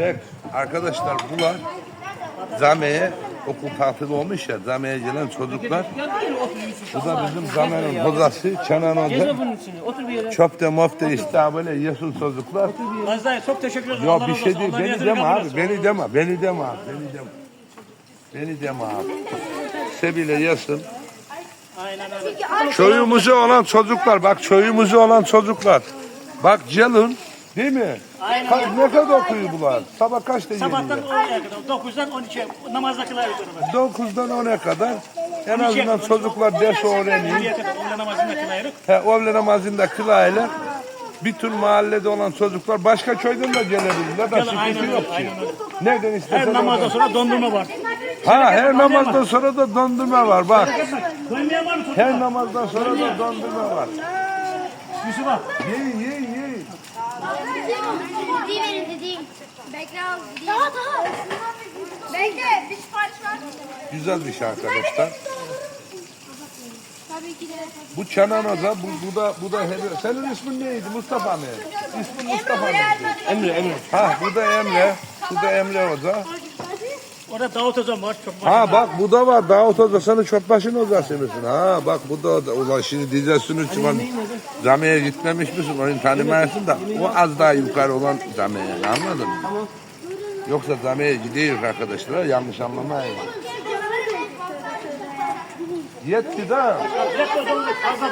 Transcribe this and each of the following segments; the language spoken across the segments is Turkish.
Pek arkadaşlar bunlar Zame'ye okul tatili olmuş ya Zame'ye gelen çocuklar. Bu da bizim Zame'nin hozası Kenan Gez Hoca. Çöpte mofte işte böyle yesin çocuklar. Gazdaya çok teşekkür ederim. Ya Allah bir razı şey olsun. değil. Beni deme abi. Beni deme. Beni deme abi. Beni deme. Beni deme abi. Sebile yesin. Aynen öyle. Köyümüzü olan çocuklar. Bak köyümüzü olan çocuklar. Bak gelin. Değil mi? Aynen. Ka- ne kadar okuyor bunlar? Sabah kaçta Sabahtan geliyor? 10'a kadar. 9'dan 12'ye namazdakiler yukarı. 9'dan 10'a kadar en azından çocuklar ders öğreniyor. 12'ye kadar onunla namazını kılayırık. He, öğle namazında kılayla bütün mahallede olan çocuklar başka köyden de gelebilirler. Da sıkıntı aynen öyle, yok ki. aynen öyle. Nereden Her namazdan oradan. sonra dondurma var. Ha her namazdan sonra da dondurma var bak. Var mı? Her namazdan sonra da dondurma var. Yusuf'a. Yiyin yiyin Daha daha. Bekle bir sipariş var. Güzel bir şey arkadaşlar. Tabii ki de. Bu Hoca, bu, bu da bu da hediye. Senin ismin neydi? Mustafa mı? İsmin Mustafa mı? Emre, Emre. Ha bu da Emre. Bu da Emre Hoca. Orada Davut Hocam var. Çok Ha bak bu da var. Davut Hoca senin çöpbaşın hocası mısın? Ha bak bu da ulan şimdi diyeceksin Çıban camiye gitmemiş misin? Onu tanımayasın da o az daha yukarı olan camiye anladın mı? Yoksa camiye gidiyoruz arkadaşlar yanlış anlamayın. Yetti de Fazla fazla fazla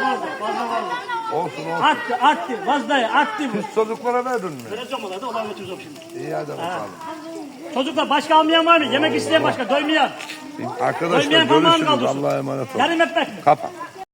fazla. olsun olsun. Arttı arttı. Vazdayı arttı bu. Çocuklara verdin mi? Vereceğim ona da olan götüreceğim şimdi. İyi hadi bakalım. Çocuklar başka almayan var mı? Yemek isteyen başka. Doymayan. Arkadaşlar Doymayan parmağını görüşürüz. kaldırsın. Allah'a emanet olun. Yarım ekmek mi? Kapat.